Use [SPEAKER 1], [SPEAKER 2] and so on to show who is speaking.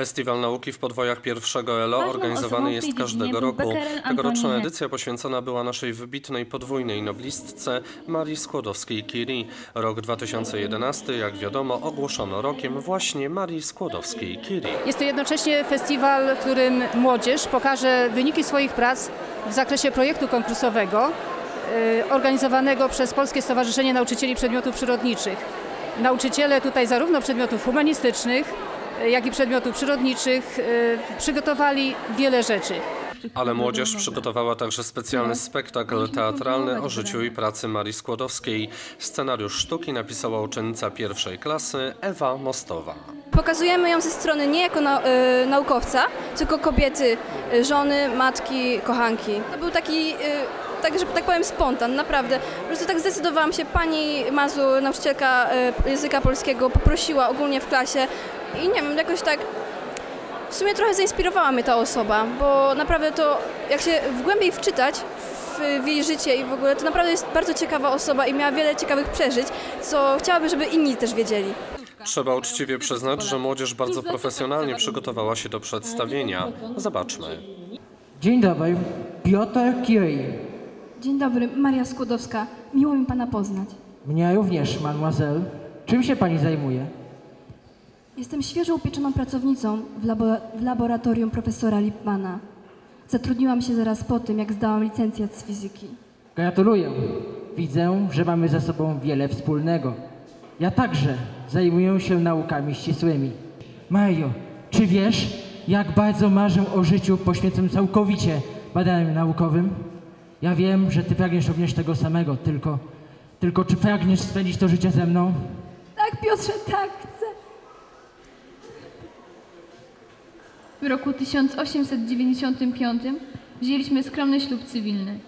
[SPEAKER 1] Festiwal Nauki w Podwojach pierwszego ELO organizowany jest każdego roku. Tegoroczna edycja poświęcona była naszej wybitnej podwójnej noblistce Marii Skłodowskiej-Curie. Rok 2011, jak wiadomo, ogłoszono rokiem właśnie Marii Skłodowskiej-Curie.
[SPEAKER 2] Jest to jednocześnie festiwal, w którym młodzież pokaże wyniki swoich prac w zakresie projektu konkursowego y, organizowanego przez Polskie Stowarzyszenie Nauczycieli Przedmiotów Przyrodniczych. Nauczyciele tutaj zarówno przedmiotów humanistycznych, jak i przedmiotów przyrodniczych y, przygotowali wiele rzeczy.
[SPEAKER 1] Ale młodzież przygotowała także specjalny spektakl teatralny o życiu i pracy Marii Skłodowskiej. Scenariusz sztuki napisała uczennica pierwszej klasy Ewa Mostowa.
[SPEAKER 3] Pokazujemy ją ze strony nie jako nau- y, naukowca, tylko kobiety, y, żony, matki, kochanki. To był taki, y, tak, że tak powiem, spontan, naprawdę. Po prostu tak zdecydowałam się, pani Mazur, nauczycielka y, języka polskiego, poprosiła ogólnie w klasie i nie wiem, jakoś tak w sumie trochę zainspirowała mnie ta osoba, bo naprawdę to, jak się w głębiej wczytać w, w jej życie i w ogóle, to naprawdę jest bardzo ciekawa osoba i miała wiele ciekawych przeżyć, co chciałabym, żeby inni też wiedzieli.
[SPEAKER 1] Trzeba uczciwie przyznać, że młodzież bardzo profesjonalnie przygotowała się do przedstawienia. Zobaczmy.
[SPEAKER 4] Dzień dobry, Piotr Curie.
[SPEAKER 5] Dzień dobry, Maria Skłodowska. Miło mi Pana poznać.
[SPEAKER 4] Mnie również, mademoiselle. Czym się pani zajmuje?
[SPEAKER 5] Jestem świeżo upieczoną pracownicą w, labo- w laboratorium profesora Lipmana. Zatrudniłam się zaraz po tym, jak zdałam licencjat z fizyki.
[SPEAKER 4] Gratuluję. Widzę, że mamy ze sobą wiele wspólnego. Ja także zajmuję się naukami ścisłymi. Mario, czy wiesz, jak bardzo marzę o życiu poświęconym całkowicie badaniom naukowym? Ja wiem, że ty pragniesz również tego samego, tylko, tylko czy pragniesz spędzić to życie ze mną?
[SPEAKER 5] Tak, Piotrze, tak, chcę.
[SPEAKER 6] W roku 1895 wzięliśmy skromny ślub cywilny.